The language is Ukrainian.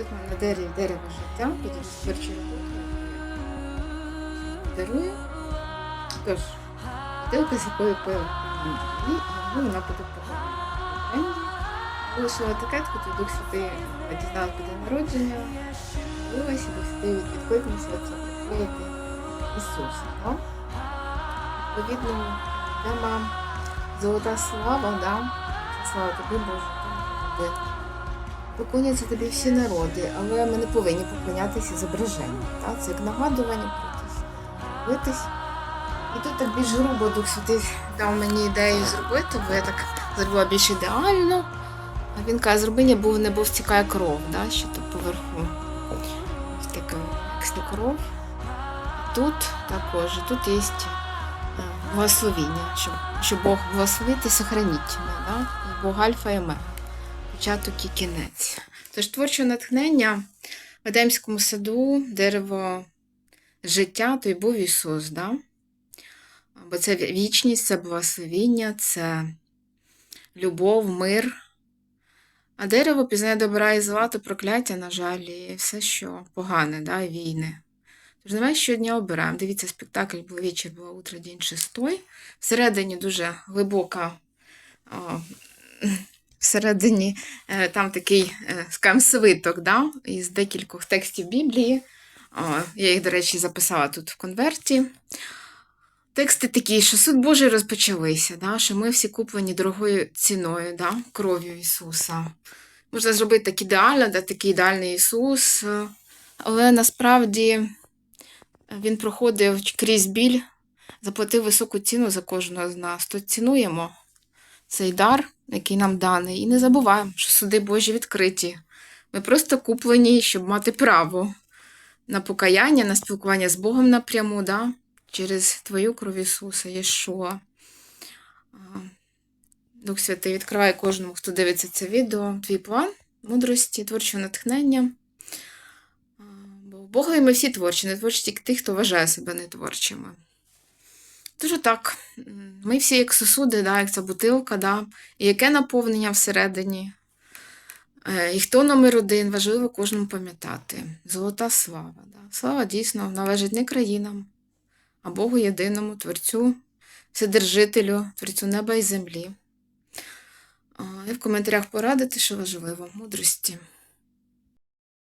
Тут на дереві дерево життя, тоді творчу роботу. Дарую. Тож, бутилка, з якою пив і ну, вона буде похована. Вилишила етикетку, то Дух Святий про день народження. Дивилася, Дух Святий відкликнувся приходити Ісуса. Да? Відповідно, тема Золота слава, да? слава тобі, Боже. Поклоняться тобі всі народи, але ми не повинні поклонятися зображенню. Так? Це як нагадування про битись. І тут так більш грубо Дух Святий дав мені ідею зробити, бо я так зробила більш ідеально. А він каже, зроби, не був, не був стікає кров, да? що тут поверху. Ось така як кров. Тут також, тут є е, благословіння, щоб, щоб Бог благословить і сохранить мене, да? Бог Альфа і Омега початок і кінець. Тож творче натхнення в Едемському саду, дерево життя, то й був Ісус, да? бо це вічність, це благословіння, це любов, мир. А дерево пізнає добра і зла, то прокляття, на жаль, і все, що погане, да? і війни. Тож давай щодня обираємо. Дивіться, спектакль був вечір, було утро, день шестой. Всередині дуже глибока. О, всередині е, там такий, е, скажімо, свиток да, із декількох текстів Біблії. Я їх, до речі, записала тут в конверті. Тексти такі, що суд Божий розпочалися, да, що ми всі куплені дорогою ціною, да, кров'ю Ісуса. Можна зробити так ідеально, да, такий ідеальний Ісус, е, але насправді він проходив крізь біль, заплатив високу ціну за кожного з нас. То цінуємо цей дар, який нам даний, і не забуваємо, що суди Божі відкриті. Ми просто куплені, щоб мати право на покаяння, на спілкування з Богом напряму, да? через Твою кров Ісуса, Єшуа. Дух Святий відкриває кожному, хто дивиться це відео, твій план мудрості, творчого натхнення. Бо Богові ми всі творчі, не творчі тільки тих, хто вважає себе нетворчими. Дуже так, ми всі як сосуди, да, як ця бутилка, да, і яке наповнення всередині. Е, І хто номер один, важливо кожному пам'ятати. Золота слава. Да. Слава дійсно належить не країнам, а Богу єдиному, Творцю, Вседержителю, Творцю неба і землі. І в коментарях порадити, що важливо, мудрості.